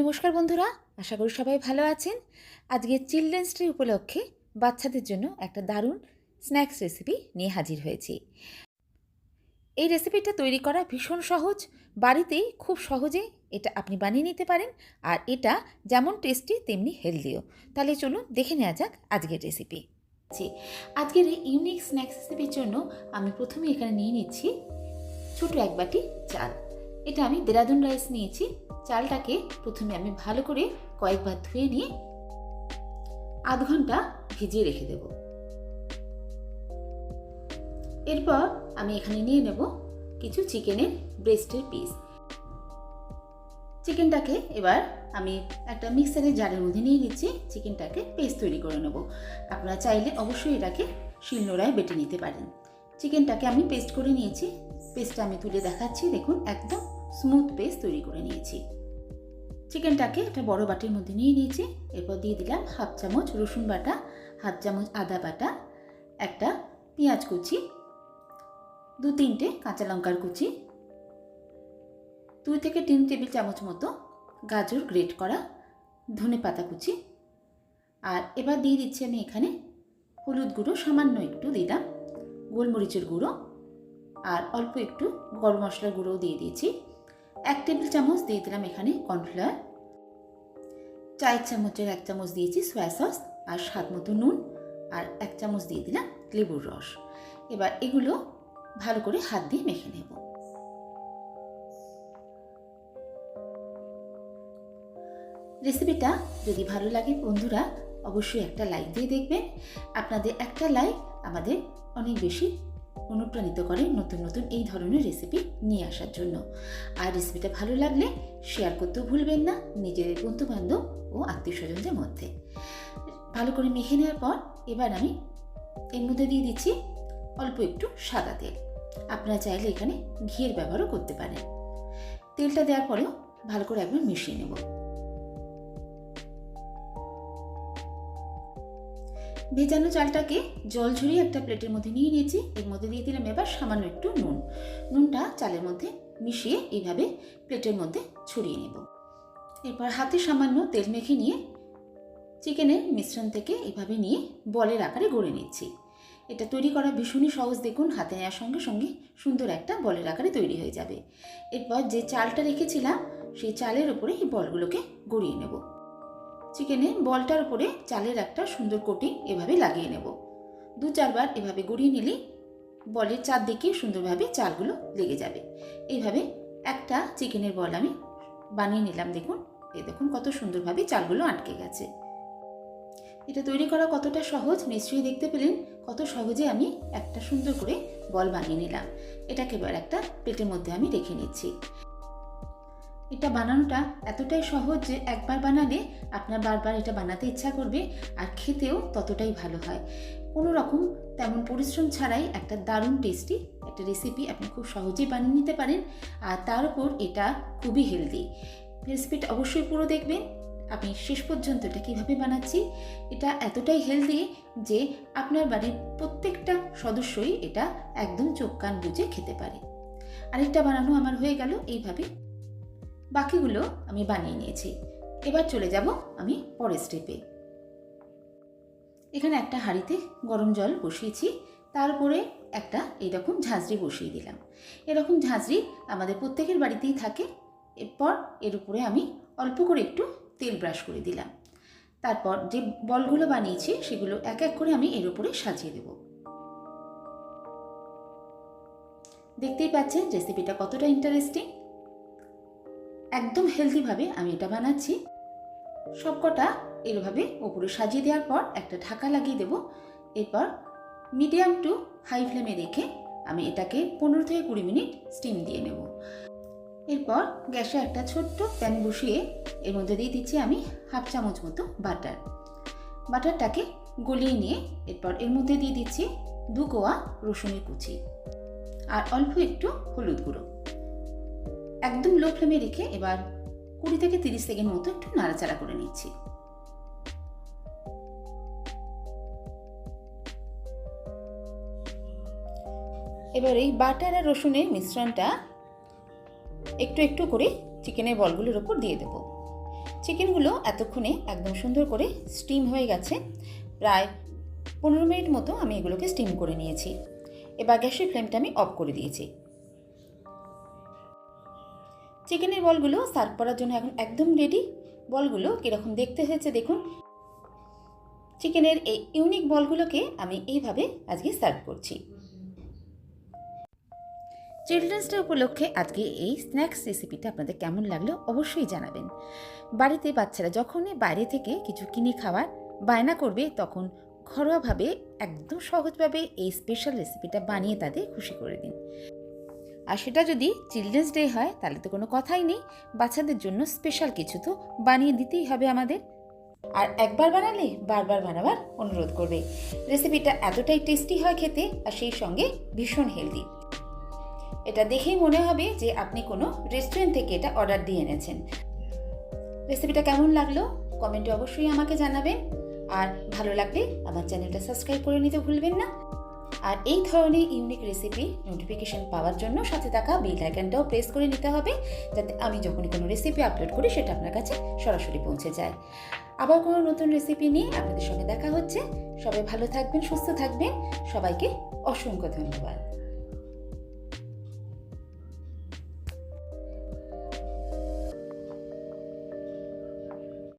নমস্কার বন্ধুরা, আশা করি সবাই ভালো আছেন। আজকে চিলড্রেন্স ডে উপলক্ষে বাচ্চাদের জন্য একটা দারুণ স্ন্যাক্স রেসিপি নিয়ে হাজির হয়েছি। এই রেসিপিটা তৈরি করা ভীষণ সহজ, বাড়িতেই খুব সহজে এটা আপনি বানিয়ে নিতে পারেন, আর এটা যেমন টেস্টি তেমনি হেলদিও। তাহলে চলুন দেখে নেওয়া যাক আজকের রেসিপি। আজকের এই ইউনিক স্ন্যাক্স রেসিপির জন্য আমি প্রথমে এখানে নিয়ে নিচ্ছি ছোটো এক বাটি চাল। এটা আমি দেরাদুন রাইস নিয়েছি। চালটাকে প্রথমে আমি ভালো করে কয়েকবার ধুয়ে নিয়ে আধ ঘণ্টা ভিজিয়ে রেখে দেব। এরপর আমি এখানে নিয়ে নেব কিছু চিকেনের ব্রেস্টের পিস। চিকেনটাকে এবার আমি একটা মিক্সারের জারের মধ্যে নিয়ে নিচ্ছি। চিকেনটাকে পেস্ট তৈরি করে নেব। আপনারা চাইলে অবশ্যই এটাকে শিলনোড়ায় বেটে নিতে পারেন। চিকেনটাকে আমি পেস্ট করে নিয়েছি। পেস্টটা আমি তুলে দেখাচ্ছি। দেখুন, একদম স্মুথ পেস্ট তৈরি করে নিয়েছি। চিকেনটাকে একটা বড় বাটির মধ্যে নিয়ে নিয়েছি। এরপর দিয়ে দিলাম হাফ চামচ রসুন বাটা, হাফ চামচ আদা বাটা, একটা পেঁয়াজ কুচি, দু তিনটে কাঁচা লঙ্কার কুচি, দুই থেকে তিন টেবিল চামচ মতো গাজর গ্রেট করা ধনে পাতা কুচি। আর এবার দিয়ে দিচ্ছি আমি এখানে হলুদ গুঁড়ো, সামান্য একটু দিলাম গোলমরিচের গুঁড়ো। আর অল্প একটু গরম মশলার গুঁড়োও দিয়ে দিয়েছি। এক টেবিল চামচ দিয়ে দিলাম এখানে কর্নফ্লাওয়ার। চায়ের চামচের এক চামচ দিয়েছি সয়া সস আর স্বাদ মতো নুন আর এক চামচ দিয়ে দিলাম লেবুর রস। এবার এগুলো ভালো করে হাত দিয়ে মেখে নেব। রেসিপিটা যদি ভালো লাগে বন্ধুরা, অবশ্যই একটা লাইক দিয়ে দেখবেন। আপনাদের একটা লাইক আমাদের অনেক বেশি অনুপ্রাণিত করে নতুন নতুন এই ধরনের রেসিপি নিয়ে আসার জন্য। আর রেসিপিটা ভালো লাগলে শেয়ার করতেও ভুলবেন না নিজের বন্ধুবান্ধব ও আত্মীয় স্বজনদের মধ্যে। ভালো করে মেখে নেওয়ার পর এবার আমি এর মধ্যে দিয়ে দিচ্ছি অল্প একটু সাদা তেল। আপনারা চাইলে এখানে ঘিয়ের ব্যবহারও করতে পারেন। তেলটা দেওয়ার পরেও ভালো করে একবার মিশিয়ে নেব। ভেজানো চালটাকে জল ঝরিয়ে একটা প্লেটের মধ্যে নিয়ে নিয়েছি। এর মধ্যে দিয়ে দিলাম এবার সামান্য একটু নুন। নুনটা চালের মধ্যে মিশিয়ে এইভাবে প্লেটের মধ্যে ছড়িয়ে নেব। এরপর হাতে সামান্য তেল মেখে নিয়ে চিকেনের মিশ্রণ থেকে এভাবে নিয়ে বলের আকারে গড়ে নিচ্ছি। এটা তৈরি করা ভীষণই সহজ। দেখুন, হাতে নেওয়ার সঙ্গে সঙ্গে সুন্দর একটা বলের আকারে তৈরি হয়ে যাবে। এরপর যে চালটা রেখেছিলাম, সেই চালের উপরে এই বলগুলোকে গড়িয়ে নেব। চিকেনে বলটার উপরে চালের একটা সুন্দর কোটিং এভাবে লাগিয়ে নেব। দু চারবার এভাবে গড়িয়ে নিলেই বলের চারদিকে সুন্দরভাবে চালগুলো লেগে যাবে। এইভাবে একটা চিকেনের বল আমি বানিয়ে নিলাম, দেখুন। এই দেখুন কত সুন্দরভাবে চালগুলো আটকে গেছে। এটা তৈরি করা কতটা সহজ নিশ্চয়ই দেখতে পেলেন, কত সহজে আমি একটা সুন্দর করে বল বানিয়ে নিলাম। এটাকে এবার একটা প্লেটের মধ্যে আমি রেখে নিচ্ছি। এটা বানানোটা এতটাই সহজ যে একবার বানালে আপনার বারবার এটা বানাতে ইচ্ছা করবে আর খেতেও ততটাই ভালো হয়। কোনো রকম তেমন পরিশ্রম ছাড়াই একটা দারুণ টেস্টি একটা রেসিপি আপনি খুব সহজেই বানিয়ে নিতে পারেন আর তার উপর এটা খুবই হেলদি রেসিপিটা অবশ্যই পুরো দেখবেন। আমি শেষ পর্যন্ত এটা কীভাবে বানাচ্ছি, এটা এতটাই হেলদি যে আপনার বাড়ির প্রত্যেকটা সদস্যই এটা একদম চোখ কান বুঝে খেতে পারে। আরেকটা বানানো আমার হয়ে গেল, এইভাবে বাকিগুলো আমি বানিয়ে নিয়েছি। এবার চলে যাব আমি পরের স্টেপে এখানে একটা হাঁড়িতে গরম জল বসিয়েছি, তারপরে একটা এইরকম ঝাঁঝরি বসিয়ে দিলাম। এরকম ঝাঁঝরি আমাদের প্রত্যেকের বাড়িতেই থাকে, এরপর এর উপরে আমি অল্প করে একটু তেল ব্রাশ করে দিলাম। তারপর যে বলগুলো বানিয়েছি, সেগুলো এক এক করে আমি এর উপরে সাজিয়ে দেব। দেখতেই পাচ্ছেন রেসিপিটা কতটা ইন্টারেস্টিং একদম হেলদিভাবে আমি এটা বানাচ্ছি। সবকটা এরভাবে ওপরে সাজিয়ে দেওয়ার পর একটা ঢাকা লাগিয়ে দেব। এরপর মিডিয়াম টু হাই ফ্লেমে রেখে আমি এটাকে পনেরো থেকে কুড়ি মিনিট স্টিম দিয়ে নেব। এরপর গ্যাসে একটা ছোট্ট প্যান বসিয়ে এর মধ্যে দিয়ে দিচ্ছি আমি হাফ চামচ মতো বাটার বাটারটাকে গলিয়ে নিয়ে এরপর এর মধ্যে দিয়ে দিচ্ছি দু কোয়া রসুনের কুচি। আর অল্প একটু হলুদ গুঁড়ো। একদম লো ফ্লেমে রেখে এবার কুড়ি থেকে তিরিশ সেকেন্ড মতো একটু নাড়াচাড়া করে নিচ্ছি। এবার এই বাটার আর রসুনের মিশ্রণটা একটু একটু করে চিকেনের বলগুলোর ওপর দিয়ে দেবো। চিকেনগুলো এতক্ষণে একদম সুন্দর করে স্টিম হয়ে গেছে। প্রায় পনেরো মিনিট মতো আমি এগুলোকে স্টিম করে নিয়েছি। এবার গ্যাসের ফ্লেমটা আমি অফ করে দিয়েছি। চিকেনের বলগুলো সার্ভ করার জন্য এখন একদম রেডি বলগুলো কীরকম দেখতে হয়েছে দেখুন। চিকেনের এই ইউনিক বলগুলোকে আমি এইভাবে আজকে সার্ভ করছি। চিলড্রেন্স ডে উপলক্ষে আজকে এই স্ন্যাক্স রেসিপিটা আপনাদের কেমন লাগল অবশ্যই জানাবেন। বাড়িতে বাচ্চারা যখনই বাইরে থেকে কিছু কিনে খাওয়ার, বায়না করবে তখন ঘরোয়াভাবে একদম সহজভাবে এই স্পেশাল রেসিপিটা বানিয়ে তাদের খুশি করে দিন। আর সেটা যদি চিলড্রেন্স ডে হয়, তাহলে তো কোনো কথাই নেই। বাচ্চাদের জন্য স্পেশাল কিছু তো বানিয়ে দিতেই হবে আমাদের। আর একবার বানালে বারবার বানাবার অনুরোধ করবে। রেসিপিটা এতটাই টেস্টি হয় খেতে আর সেই সঙ্গে ভীষণ হেলদি এটা দেখেই মনে হবে যে আপনি কোনো রেস্টুরেন্ট থেকে এটা অর্ডার দিয়ে এনেছেন। রেসিপিটা কেমন লাগল? কমেন্টে অবশ্যই আমাকে জানাবেন। আর ভালো লাগলে আমার চ্যানেলটা সাবস্ক্রাইব করে নিতে ভুলবেন না। আর এই ধরনের ইউনিক রেসিপি নোটিফিকেশান পাওয়ার জন্য সাথে থাকা বেল আইকনটাও প্রেস করে নিতে হবে, যাতে আমি যখনই কোনো রেসিপি আপলোড করি সেটা আপনার কাছে সরাসরি পৌঁছে যায়। আবার কোনো নতুন রেসিপি নিয়ে আপনাদের সঙ্গে দেখা হচ্ছে। সবাই ভালো থাকবেন, সুস্থ থাকবেন। সবাইকে অসংখ্য ধন্যবাদ।